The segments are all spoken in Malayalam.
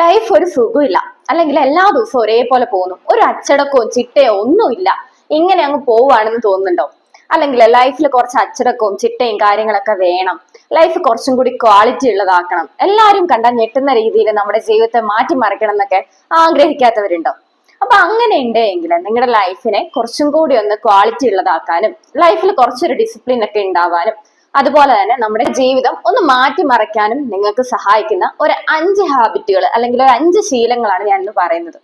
ലൈഫ് ഒരു സുഖമില്ല. അല്ലെങ്കിൽ എല്ലാ ദിവസവും ഒരേപോലെ പോകുന്നു. ഒരു അച്ചടക്കവും ചിട്ടയോ ഒന്നുമില്ല. ഇങ്ങനെ അങ്ങ് പോവുകയാണെന്ന് തോന്നുന്നുണ്ടോ? അല്ലെങ്കിൽ ലൈഫിൽ കുറച്ച് അച്ചടക്കവും ചിട്ടയും കാര്യങ്ങളൊക്കെ വേണം. ലൈഫ് കുറച്ചും കൂടി ക്വാളിറ്റി ഉള്ളതാക്കണം. എല്ലാവരും കണ്ട ഞെട്ടുന്ന രീതിയിൽ നമ്മുടെ ജീവിതത്തെ മാറ്റിമറിക്കണം എന്നൊക്കെ ആഗ്രഹിക്കാത്തവരുണ്ടോ? അപ്പൊ അങ്ങനെ ഉണ്ടെങ്കിൽ നിങ്ങളുടെ ലൈഫിനെ കുറച്ചും കൂടി ഒന്ന് ക്വാളിറ്റി ഉള്ളതാക്കാനും ലൈഫിൽ കുറച്ചൊരു ഡിസിപ്ലിൻ ഒക്കെ ഉണ്ടാവാനും അതുപോലെ തന്നെ നമ്മുടെ ജീവിതം ഒന്ന് മാറ്റിമറിക്കാനും നിങ്ങൾക്ക് സഹായിക്കുന്ന ഒരു അഞ്ച് ഹാബിറ്റുകൾ അല്ലെങ്കിൽ ഒരു അഞ്ച് ശീലങ്ങളാണ് ഞാൻ ഇന്ന് പറയുന്നത്.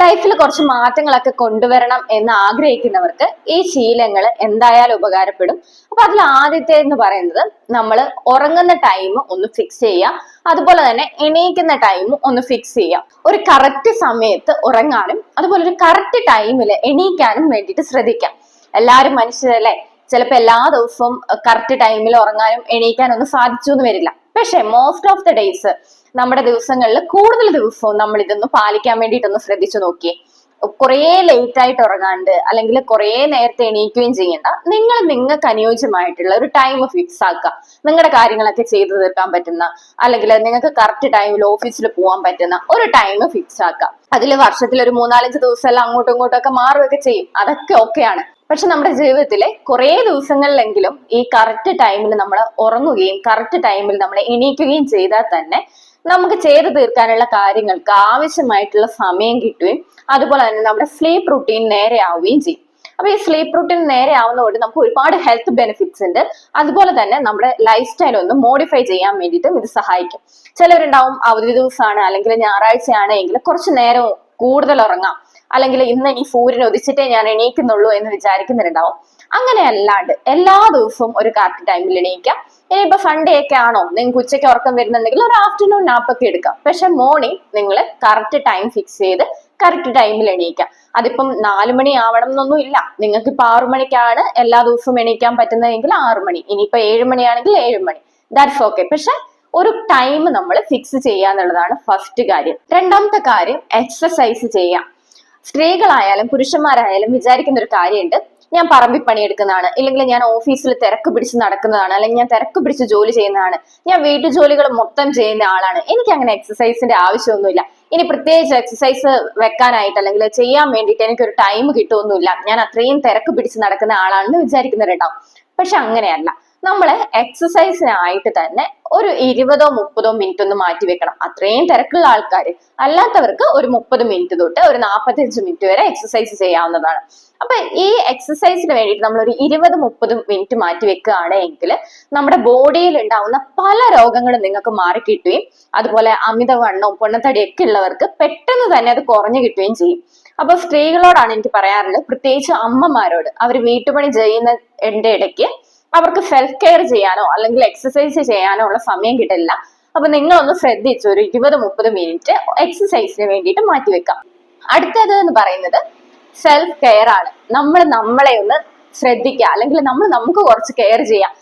ലൈഫിൽ കുറച്ച് മാറ്റങ്ങളൊക്കെ കൊണ്ടുവരണം എന്ന് ആഗ്രഹിക്കുന്നവർക്ക് ഈ ശീലങ്ങൾ എന്തായാലും ഉപകാരപ്പെടും. അപ്പൊ അതിൽ ആദ്യത്തെ എന്ന് പറയുന്നത് നമ്മൾ ഉറങ്ങുന്ന ടൈം ഒന്ന് ഫിക്സ് ചെയ്യുക. അതുപോലെ തന്നെ എണീക്കുന്ന ടൈം ഒന്ന് ഫിക്സ് ചെയ്യുക. ഒരു കറക്റ്റ് സമയത്ത് ഉറങ്ങാനും അതുപോലെ ഒരു കറക്റ്റ് ടൈമിൽ എണീക്കാനും വേണ്ടിയിട്ട് ശ്രദ്ധിക്കാം എല്ലാവരും മനുഷ്യരല്ലേ? ചിലപ്പോൾ എല്ലാ ദിവസവും കറക്റ്റ് ടൈമിൽ ഉറങ്ങാനും എണീക്കാനൊന്നും സാധിച്ചു എന്ന് വരില്ല. പക്ഷെ മോസ്റ്റ് ഓഫ് ദ ഡേയ്സ് നമ്മുടെ ദിവസങ്ങളിൽ കൂടുതൽ ദിവസവും നമ്മൾ ഇതൊന്ന് പാലിക്കാൻ വേണ്ടിയിട്ടൊന്ന് ശ്രദ്ധിച്ചു നോക്കിയേ. കുറേ ലേറ്റ് ആയിട്ട് ഉറങ്ങാണ്ട് അല്ലെങ്കിൽ കുറേ നേരത്തെ എണീക്കുകയും ചെയ്യണ്ട. നിങ്ങൾ നിങ്ങൾക്ക് അനുയോജ്യമായിട്ടുള്ള ഒരു ടൈം ഫിക്സ് ആക്കുക. നിങ്ങളുടെ കാര്യങ്ങളൊക്കെ ചെയ്തു തീർക്കാൻ പറ്റുന്ന അല്ലെങ്കിൽ നിങ്ങൾക്ക് കറക്റ്റ് ടൈമിൽ ഓഫീസിൽ പോകാൻ പറ്റുന്ന ഒരു ടൈം ഫിക്സ് ആക്കുക. അതിൽ വർഷത്തിൽ ഒരു മൂന്നാലഞ്ച് ദിവസം എല്ലാം അങ്ങോട്ടും ഇങ്ങോട്ടും ഒക്കെ മാറുകയൊക്കെ ചെയ്യും. അതൊക്കെ ഓക്കെയാണ് പക്ഷെ നമ്മുടെ ജീവിതത്തിലെ കുറേ ദിവസങ്ങളിലെങ്കിലും ഈ കറക്റ്റ് ടൈമിൽ നമ്മൾ ഉറങ്ങുകയും കറക്റ്റ് ടൈമിൽ നമ്മൾ എണീക്കുകയും ചെയ്താൽ തന്നെ നമുക്ക് ചെയ്തു തീർക്കാനുള്ള കാര്യങ്ങൾക്ക് ആവശ്യമായിട്ടുള്ള സമയം കിട്ടുകയും അതുപോലെ തന്നെ നമ്മുടെ സ്ലീപ്പ് റുട്ടീൻ നേരെ ആവുകയും ചെയ്യും. അപ്പൊ ഈ സ്ലീപ്പ് റുട്ടീൻ നേരെ ആവുന്നതുകൊണ്ട് നമുക്ക് ഒരുപാട് ഹെൽത്ത് ബെനിഫിറ്റ്സ് ഉണ്ട്. അതുപോലെ തന്നെ നമ്മുടെ ലൈഫ് സ്റ്റൈൽ ഒന്ന് മോഡിഫൈ ചെയ്യാൻ വേണ്ടിയിട്ടും ഇത് സഹായിക്കും. ചിലവരുണ്ടാവും അവധി ദിവസമാണ് അല്ലെങ്കിൽ ഞായറാഴ്ചയാണ് എങ്കിൽ കുറച്ച് നേരം കൂടുതൽ ഉറങ്ങാം. അല്ലെങ്കിൽ ഇന്ന് ഇനി സൂര്യൻ ഉദിച്ചിട്ടേ ഞാൻ എണീക്കുന്നുള്ളൂ എന്ന് വിചാരിക്കുന്നുണ്ടാവും. അങ്ങനെ അല്ലാണ്ട് എല്ലാ ദിവസവും ഒരു കറക്റ്റ് ടൈമിൽ എണീക്കാം. ഇനിയിപ്പോ സൺഡേ ഒക്കെ ആണോ? നിങ്ങൾക്ക് ഉച്ചയ്ക്ക് ഉറക്കം വരുന്നുണ്ടെങ്കിൽ ഒരു ആഫ്റ്റർനൂൺ നാപ്പൊക്കെ എടുക്കാം. പക്ഷെ മോർണിംഗ് നിങ്ങൾ കറക്റ്റ് ടൈം ഫിക്സ് ചെയ്ത് കറക്റ്റ് ടൈമിൽ എണീക്കാം. അതിപ്പം നാലു മണി ആവണം എന്നൊന്നും ഇല്ല. നിങ്ങൾക്ക് ഇപ്പൊ ആറു മണിക്കാണ് എല്ലാ ദിവസവും എണീക്കാൻ പറ്റുന്നതെങ്കിൽ ആറു മണി. ഇനിയിപ്പോ ഏഴ് മണിയാണെങ്കിൽ ഏഴ് മണി. ദാറ്റ്സ് ഓക്കെ പക്ഷെ ഒരു ടൈം നമ്മൾ ഫിക്സ് ചെയ്യുക എന്നുള്ളതാണ് ഫസ്റ്റ് കാര്യം. രണ്ടാമത്തെ കാര്യം എക്സസൈസ് ചെയ്യാം. സ്ത്രീകളായാലും പുരുഷന്മാരായാലും വിചാരിക്കുന്ന ഒരു കാര്യമുണ്ട്. ഞാൻ പറമ്പിൽ പണിയെടുക്കുന്നതാണ്. ഇല്ലെങ്കിൽ ഞാൻ ഓഫീസിൽ തിരക്ക് പിടിച്ച് നടക്കുന്നതാണ്. അല്ലെങ്കിൽ ഞാൻ തിരക്ക് പിടിച്ച് ജോലി ചെയ്യുന്നതാണ്. ഞാൻ വീട്ടു ജോലികൾ മൊത്തം ചെയ്യുന്ന ആളാണ്. എനിക്ക് അങ്ങനെ എക്സസൈസിന്റെ ആവശ്യമൊന്നുമില്ല. ഇനി പ്രത്യേകിച്ച് എക്സസൈസ് വെക്കാനായിട്ട് അല്ലെങ്കിൽ ചെയ്യാൻ വേണ്ടിയിട്ട് എനിക്കൊരു ടൈം കിട്ടുമൊന്നുമില്ല. ഞാൻ അത്രയും തിരക്ക് പിടിച്ച് നടക്കുന്ന ആളാണെന്ന് വിചാരിക്കുന്നവരുണ്ടാവും. പക്ഷെ അങ്ങനെയല്ല. നമ്മൾ എക്സസൈസിനായിട്ട് തന്നെ ഒരു ഇരുപതോ മുപ്പതോ മിനിറ്റ് ഒന്ന് മാറ്റി വെക്കണം. അത്രയും തിരക്കുള്ള ആൾക്കാർ അല്ലാത്തവർക്ക് ഒരു മുപ്പത് മിനിറ്റ് തൊട്ട് ഒരു നാൽപ്പത്തഞ്ച് മിനിറ്റ് വരെ എക്സസൈസ് ചെയ്യാവുന്നതാണ്. അപ്പൊ ഈ എക്സസൈസിന് വേണ്ടിയിട്ട് നമ്മൾ ഒരു ഇരുപത് മുപ്പത് മിനിറ്റ് മാറ്റി വെക്കുകയാണ് എങ്കിൽ നമ്മുടെ ബോഡിയിൽ ഉണ്ടാവുന്ന പല രോഗങ്ങളും നിങ്ങൾക്ക് മാറിക്കിട്ടുകയും അതുപോലെ അമിതവണ്ണവും പൊണ്ണത്തടിയൊക്കെ ഉള്ളവർക്ക് പെട്ടെന്ന് തന്നെ അത് കുറഞ്ഞു കിട്ടുകയും ചെയ്യും. അപ്പൊ സ്ത്രീകളോടാണ് എനിക്ക് പറയാറുള്ളത് പ്രത്യേകിച്ച് അമ്മമാരോട്. അവർ വീട്ടുപണി ചെയ്യുന്ന എന്റെ ഇടയ്ക്ക് അവർക്ക് സെൽഫ് കെയർ ചെയ്യാനോ അല്ലെങ്കിൽ എക്സസൈസ് ചെയ്യാനോ ഉള്ള സമയം കിട്ടില്ല. അപ്പൊ നിങ്ങളൊന്ന് ശ്രദ്ധിച്ച് ഒരു ഇരുപത് മുപ്പത് മിനിറ്റ് എക്സസൈസിന് വേണ്ടിയിട്ട് മാറ്റിവെക്കാം അടുത്തത് എന്ന് പറയുന്നത് സെൽഫ് കെയർ ആണ്. നമ്മൾ നമ്മളെ ഒന്ന് ശ്രദ്ധിക്കുക അല്ലെങ്കിൽ നമ്മൾ നമുക്ക് കുറച്ച് കെയർ ചെയ്യാം.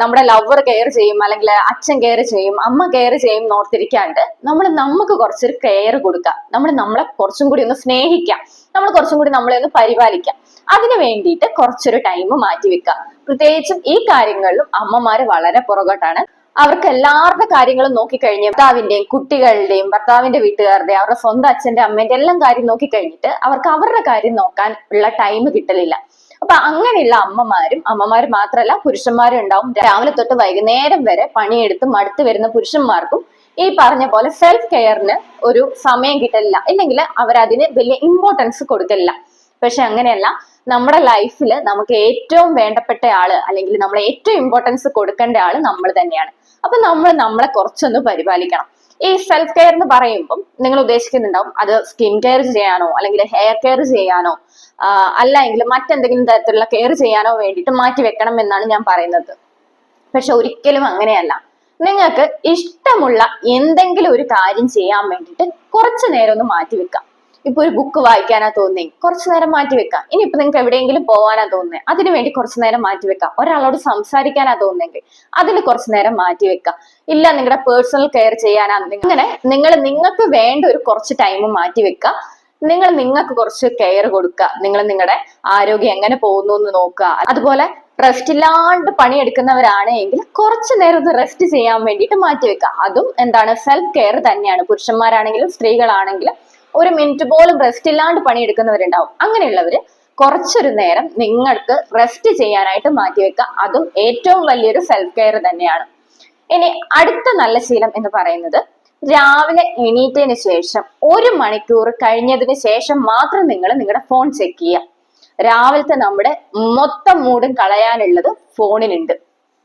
നമ്മുടെ ലവർ കെയർ ചെയ്യും അല്ലെങ്കിൽ അച്ഛൻ കെയർ ചെയ്യും അമ്മ കെയർ ചെയ്യും നോർത്തിരിക്കാണ്ട് നമ്മൾ നമുക്ക് കുറച്ചൊരു കെയർ കൊടുക്കുക നമ്മൾ നമ്മളെ കുറച്ചും കൂടി ഒന്ന് സ്നേഹിക്കാം. നമ്മൾ കുറച്ചും കൂടി നമ്മളെ ഒന്ന് പരിപാലിക്കാം. അതിനു വേണ്ടിയിട്ട് കുറച്ചൊരു ടൈം മാറ്റി വെക്കുക പ്രത്യേകിച്ചും ഈ കാര്യങ്ങളിലും അമ്മമാര് വളരെ പുറകോട്ടാണ്. അവർക്ക് എല്ലാവരുടെ കാര്യങ്ങളും നോക്കിക്കഴിഞ്ഞ് ഭർത്താവിന്റെയും കുട്ടികളുടെയും ഭർത്താവിന്റെ വീട്ടുകാരുടെയും അവരുടെ സ്വന്തം അച്ഛന്റെ അമ്മേന്റെ എല്ലാം കാര്യം നോക്കിക്കഴിഞ്ഞിട്ട് അവർക്ക് അവരുടെ കാര്യം നോക്കാൻ ഉള്ള ടൈം കിട്ടലില്ല. അപ്പൊ അങ്ങനെയുള്ള അമ്മമാരും അമ്മമാർ മാത്രമല്ല പുരുഷന്മാരും ഉണ്ടാവും. രാവിലെ തൊട്ട് വൈകുന്നേരം വരെ പണിയെടുത്ത് മടുത്ത് വരുന്ന പുരുഷന്മാർക്കും ഈ പറഞ്ഞ പോലെ സെൽഫ് കെയറിന് ഒരു സമയം കിട്ടലില്ല. ഇല്ലെങ്കിൽ അവരതിന് വലിയ ഇമ്പോർട്ടൻസ് കൊടുക്കലില്ല. പക്ഷെ അങ്ങനെയല്ല നമ്മുടെ ലൈഫിൽ നമുക്ക് ഏറ്റവും വേണ്ടപ്പെട്ട ആൾ അല്ലെങ്കിൽ നമ്മൾ ഏറ്റവും ഇമ്പോർട്ടൻസ് കൊടുക്കേണ്ട ആൾ നമ്മൾ തന്നെയാണ്. അപ്പൊ നമ്മൾ നമ്മളെ കുറച്ചൊന്ന് പരിപാലിക്കണം. ഈ സെൽഫ് കെയർ എന്ന് പറയുമ്പം നിങ്ങൾ ഉദ്ദേശിക്കുന്നുണ്ടാവും അത് സ്കിൻ കെയർ ചെയ്യാനോ അല്ലെങ്കിൽ ഹെയർ കെയർ ചെയ്യാനോ അല്ലെങ്കിൽ മറ്റെന്തെങ്കിലും തരത്തിലുള്ള കെയർ ചെയ്യാനോ വേണ്ടിയിട്ട് മാറ്റി വെക്കണം എന്നാണ് ഞാൻ പറയുന്നത്. പക്ഷെ ഒരിക്കലും അങ്ങനെയല്ല. നിങ്ങൾക്ക് ഇഷ്ടമുള്ള എന്തെങ്കിലും ഒരു കാര്യം ചെയ്യാൻ വേണ്ടിയിട്ട് കുറച്ചു നേരം ഒന്ന് മാറ്റി വെക്കാം. ഇപ്പൊ ഒരു ബുക്ക് വായിക്കാനാ തോന്നി കുറച്ചു നേരം മാറ്റി വെക്കാം. ഇനി നിങ്ങൾക്ക് എവിടെയെങ്കിലും പോകാനാ തോന്നുന്നത് അതിനു വേണ്ടി കുറച്ചു നേരം മാറ്റി വെക്കാം. ഒരാളോട് സംസാരിക്കാനാ തോന്നുന്നെങ്കിൽ അതിന് കുറച്ചു നേരം മാറ്റി വെക്കാം. ഇല്ല നിങ്ങളുടെ പേഴ്സണൽ കെയർ ചെയ്യാനാ അങ്ങനെ നിങ്ങൾ നിങ്ങൾക്ക് വേണ്ട ഒരു കുറച്ച് ടൈം മാറ്റി വെക്കുക നിങ്ങൾ നിങ്ങൾക്ക് കുറച്ച് കെയർ കൊടുക്കുക നിങ്ങൾ നിങ്ങളുടെ ആരോഗ്യം എങ്ങനെ പോകുന്നു എന്ന് നോക്കുക അതുപോലെ റെസ്റ്റ് ഇല്ലാണ്ട് പണിയെടുക്കുന്നവരാണ് എങ്കിൽ കുറച്ചു നേരം ഒന്ന് റെസ്റ്റ് ചെയ്യാൻ വേണ്ടിയിട്ട് മാറ്റിവെക്കുക അതും എന്താണ് സെൽഫ് കെയർ തന്നെയാണ്. പുരുഷന്മാരാണെങ്കിലും സ്ത്രീകളാണെങ്കിലും ഒരു മിനിറ്റ് പോലും റെസ്റ്റ് ഇല്ലാണ്ട് പണിയെടുക്കുന്നവരുണ്ടാവും. അങ്ങനെയുള്ളവര് കുറച്ചൊരു നേരം നിങ്ങൾക്ക് റെസ്റ്റ് ചെയ്യാനായിട്ട് മാറ്റിവെക്കുക അതും ഏറ്റവും വലിയൊരു സെൽഫ് കെയർ തന്നെയാണ്. ഇനി അടുത്ത നല്ല ശീലം എന്ന് പറയുന്നത് രാവിലെ എണീറ്റതിന് ശേഷം ഒരു മണിക്കൂർ കഴിഞ്ഞതിന് ശേഷം മാത്രം നിങ്ങൾ നിങ്ങളുടെ ഫോൺ ചെക്ക് ചെയ്യുക. രാവിലത്തെ നമ്മുടെ മൊത്തം മൂടും കളയാനുള്ളത് ഫോണിലുണ്ട്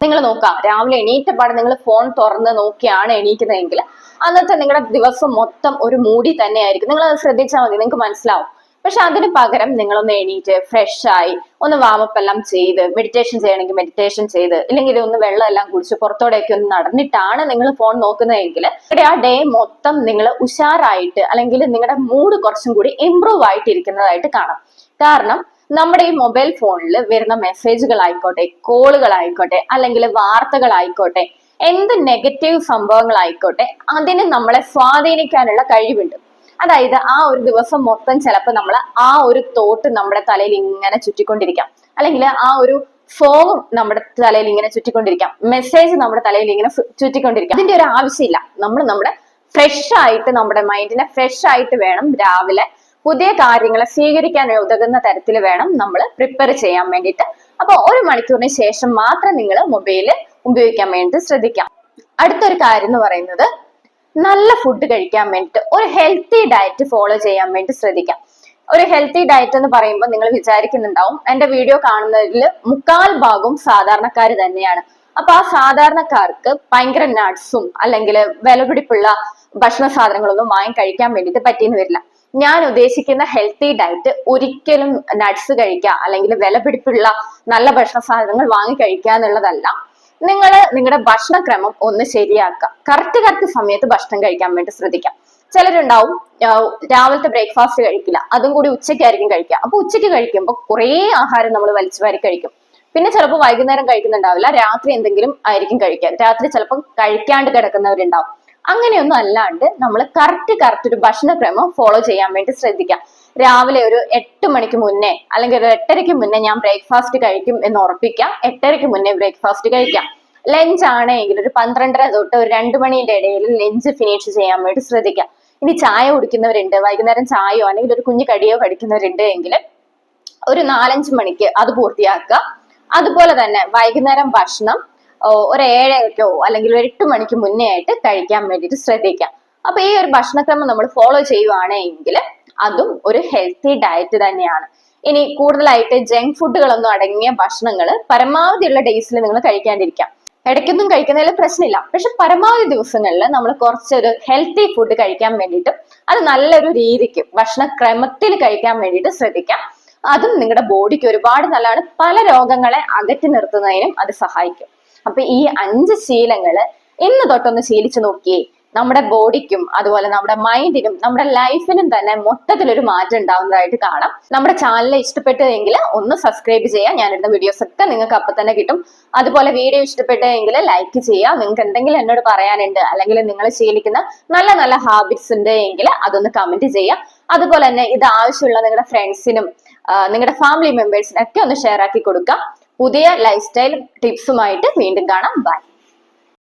നിങ്ങൾ നോക്കാം. രാവിലെ എണീറ്റ പാടെ നിങ്ങൾ ഫോൺ തുറന്ന് നോക്കിയാണ് എണീക്കുന്നതെങ്കിൽ അന്നത്തെ നിങ്ങളുടെ ദിവസം മൊത്തം ഒരു മൂടി തന്നെയായിരിക്കും. നിങ്ങൾ അത് ശ്രദ്ധിച്ചാൽ മതി നിങ്ങൾക്ക് മനസ്സിലാവും. പക്ഷെ അതിന് പകരം നിങ്ങളൊന്ന് എണീറ്റ് ഫ്രഷ് ആയി ഒന്ന് വാമപ്പ് എല്ലാം ചെയ്ത് മെഡിറ്റേഷൻ ചെയ്യണമെങ്കിൽ മെഡിറ്റേഷൻ ചെയ്ത് ഇല്ലെങ്കിൽ ഒന്ന് വെള്ളം എല്ലാം കുടിച്ച് പുറത്തോടെയൊക്കെ ഒന്ന് നടന്നിട്ടാണ് നിങ്ങൾ ഫോൺ നോക്കുന്നതെങ്കിൽ ഇവിടെ ആ ഡേ മൊത്തം നിങ്ങൾ ഉഷാറായിട്ട് അല്ലെങ്കിൽ നിങ്ങളുടെ മൂഡ് കുറച്ചും കൂടി ഇമ്പ്രൂവ് ആയിട്ടിരിക്കുന്നതായിട്ട് കാണാം. കാരണം നമ്മുടെ ഈ മൊബൈൽ ഫോണിൽ വരുന്ന മെസ്സേജുകൾ ആയിക്കോട്ടെ കോളുകൾ ആയിക്കോട്ടെ അല്ലെങ്കിൽ വാർത്തകൾ ആയിക്കോട്ടെ എന്ത് നെഗറ്റീവ് സംഭവങ്ങൾ ആയിക്കോട്ടെ അതിന് നമ്മളെ സ്വാധീനിക്കാനുള്ള കഴിവുണ്ട്. അതായത് ആ ഒരു ദിവസം മൊത്തം ചിലപ്പോൾ നമ്മൾ ആ ഒരു തോട്ട് നമ്മുടെ തലയിൽ ഇങ്ങനെ ചുറ്റിക്കൊണ്ടിരിക്കാം. അല്ലെങ്കിൽ ആ ഒരു ഫോമും നമ്മുടെ തലയിൽ ഇങ്ങനെ ചുറ്റിക്കൊണ്ടിരിക്കാം. മെസ്സേജ് നമ്മുടെ തലയിൽ ഇങ്ങനെ ചുറ്റിക്കൊണ്ടിരിക്കാം. അതിന്റെ ഒരു ആവശ്യമില്ല. നമ്മൾ നമ്മുടെ ഫ്രഷ് ആയിട്ട് നമ്മുടെ മൈൻഡിനെ ഫ്രഷ് ആയിട്ട് വേണം രാവിലെ പുതിയ കാര്യങ്ങളെ സ്വീകരിക്കാൻ ഉതകുന്ന തരത്തിൽ വേണം നമ്മൾ പ്രിപ്പയർ ചെയ്യാൻ വേണ്ടിയിട്ട്. അപ്പൊ ഒരു മണിക്കൂറിന് ശേഷം മാത്രം നിങ്ങൾ മൊബൈൽ ഉപയോഗിക്കാൻ വേണ്ടി ശ്രദ്ധിക്കാം. അടുത്തൊരു കാര്യം എന്ന് പറയുന്നത് നല്ല ഫുഡ് കഴിക്കാൻ വേണ്ടിയിട്ട് ഒരു ഹെൽത്തി ഡയറ്റ് ഫോളോ ചെയ്യാൻ വേണ്ടി ശ്രദ്ധിക്കാം. ഒരു ഹെൽത്തി ഡയറ്റ് എന്ന് പറയുമ്പോൾ നിങ്ങൾ വിചാരിക്കുന്നുണ്ടാവും എന്റെ വീഡിയോ കാണുന്നതിൽ മുക്കാൽ ഭാഗവും സാധാരണക്കാർ തന്നെയാണ്. അപ്പൊ ആ സാധാരണക്കാർക്ക് ഭയങ്കര നട്ട്സും അല്ലെങ്കിൽ വിലപിടിപ്പുള്ള ഭക്ഷണ സാധനങ്ങളൊന്നും വാങ്ങി കഴിക്കാൻ വേണ്ടിയിട്ട് പറ്റിയെന്ന് വരില്ല. ഞാൻ ഉദ്ദേശിക്കുന്ന ഹെൽത്തി ഡയറ്റ് ഒരിക്കലും നട്ട്സ് കഴിക്കുക അല്ലെങ്കിൽ വിലപിടിപ്പുള്ള നല്ല ഭക്ഷണ സാധനങ്ങൾ വാങ്ങി കഴിക്കുക എന്നുള്ളതല്ല. നിങ്ങൾ നിങ്ങളുടെ ഭക്ഷണക്രമം ഒന്ന് ശരിയാക്കുക. കറക്റ്റ് കറക്റ്റ് സമയത്ത് ഭക്ഷണം കഴിക്കാൻ വേണ്ടി ശ്രദ്ധിക്കാം ചിലരുണ്ടാവും രാവിലത്തെ ബ്രേക്ക്ഫാസ്റ്റ് കഴിക്കില്ല അതും കൂടി ഉച്ചയ്ക്കായിരിക്കും കഴിക്കുക. അപ്പൊ ഉച്ചയ്ക്ക് കഴിക്കുമ്പോൾ കുറേ ആഹാരം നമ്മൾ വലിച്ചു വാരി കഴിക്കും. പിന്നെ ചിലപ്പോൾ വൈകുന്നേരം കഴിക്കുന്നുണ്ടാവില്ല രാത്രി എന്തെങ്കിലും ആയിരിക്കും കഴിക്കുക. രാത്രി ചിലപ്പോൾ കഴിക്കാണ്ട് കിടക്കുന്നവരുണ്ടാവും. അങ്ങനെയൊന്നും അല്ലാണ്ട് നമ്മൾ കറക്റ്റ് കറക്റ്റ് ഒരു ഭക്ഷണക്രമം ഫോളോ ചെയ്യാൻ വേണ്ടി ശ്രദ്ധിക്കാം. രാവിലെ ഒരു എട്ട് മണിക്ക് മുന്നേ അല്ലെങ്കിൽ ഒരു എട്ടരയ്ക്ക് മുന്നേ ഞാൻ ബ്രേക്ക്ഫാസ്റ്റ് കഴിക്കും എന്ന് ഉറപ്പിക്കാം. എട്ടരയ്ക്ക് മുന്നേ ബ്രേക്ക്ഫാസ്റ്റ് കഴിക്കാം. ലഞ്ച് ആണെങ്കിൽ ഒരു പന്ത്രണ്ടര തൊട്ട് ഒരു രണ്ട് മണിന്റെ ഇടയിൽ ലഞ്ച് ഫിനിഷ് ചെയ്യാൻ വേണ്ടി ശ്രദ്ധിക്കാം. ഇനി ചായ കുടിക്കുന്നവരുണ്ട് വൈകുന്നേരം ചായയോ അല്ലെങ്കിൽ ഒരു കുഞ്ഞു കടിയോ കഴിക്കുന്നവരുണ്ട് എങ്കിൽ ഒരു നാലഞ്ച് മണിക്ക് അത് പൂർത്തിയാക്കുക. അതുപോലെ തന്നെ വൈകുന്നേരം ഭക്ഷണം ഒരു ഏഴരയ്ക്കോ അല്ലെങ്കിൽ ഒരു എട്ട് മണിക്ക് മുന്നേ ആയിട്ട് കഴിക്കാൻ വേണ്ടിയിട്ട് ശ്രദ്ധിക്കാം. അപ്പൊ ഈ ഒരു ഭക്ഷണക്രമം നമ്മൾ ഫോളോ ചെയ്യുവാണെങ്കിൽ അതും ഒരു ഹെൽത്തി ഡയറ്റ് തന്നെയാണ്. ഇനി കൂടുതലായിട്ട് ജങ്ക് ഫുഡുകളൊന്നും അടങ്ങിയ ഭക്ഷണങ്ങൾ പരമാവധിയുള്ള ഡേയ്സിൽ നിങ്ങൾ കഴിക്കാണ്ടിരിക്കാം. ഇടയ്ക്കൊന്നും കഴിക്കുന്നതിൽ പ്രശ്നമില്ല. പക്ഷെ പരമാവധി ദിവസങ്ങളിൽ നമ്മൾ കുറച്ചൊരു ഹെൽത്തി ഫുഡ് കഴിക്കാൻ വേണ്ടിയിട്ടും അത് നല്ലൊരു രീതിക്ക് ഭക്ഷണക്രമത്തിൽ കഴിക്കാൻ വേണ്ടിയിട്ട് ശ്രദ്ധിക്കാം. അതും നിങ്ങളുടെ ബോഡിക്ക് ഒരുപാട് നല്ലതാണ്. പല രോഗങ്ങളെ അകറ്റി നിർത്തുന്നതിനും അത് സഹായിക്കും. അപ്പൊ ഈ അഞ്ച് ശീലങ്ങൾ ഇന്ന് തൊട്ടൊന്ന് ശീലിച്ചു നോക്കിയേ. നമ്മുടെ ബോഡിക്കും അതുപോലെ നമ്മുടെ മൈൻഡിനും നമ്മുടെ ലൈഫിനും തന്നെ മൊത്തത്തിൽ ഒരു മാറ്റം ഉണ്ടാവുന്നതായിട്ട് കാണാം. നമ്മുടെ ചാനൽ ഇഷ്ടപ്പെട്ടതെങ്കിൽ ഒന്ന് സബ്സ്ക്രൈബ് ചെയ്യുക ഞാനിടുന്ന വീഡിയോസ് ഒക്കെ നിങ്ങൾക്ക് അപ്പൊ തന്നെ കിട്ടും. അതുപോലെ വീഡിയോ ഇഷ്ടപ്പെട്ടതെങ്കിൽ ലൈക്ക് ചെയ്യുക നിങ്ങൾക്ക് എന്തെങ്കിലും എന്നോട് പറയാനുണ്ട് അല്ലെങ്കിൽ നിങ്ങൾ ശീലിക്കുന്ന നല്ല നല്ല ഹാബിറ്റ്സ് ഉണ്ട് എങ്കിൽ അതൊന്ന് കമന്റ് ചെയ്യുക അതുപോലെ തന്നെ ഇത് ആവശ്യമുള്ള നിങ്ങളുടെ ഫ്രണ്ട്സിനും നിങ്ങളുടെ ഫാമിലി മെമ്പേഴ്സിനൊക്കെ ഒന്ന് ഷെയർ ആക്കി കൊടുക്കുക പുതിയ ലൈഫ് സ്റ്റൈൽ ടിപ്സുമായിട്ട് വീണ്ടും കാണാം. ബൈ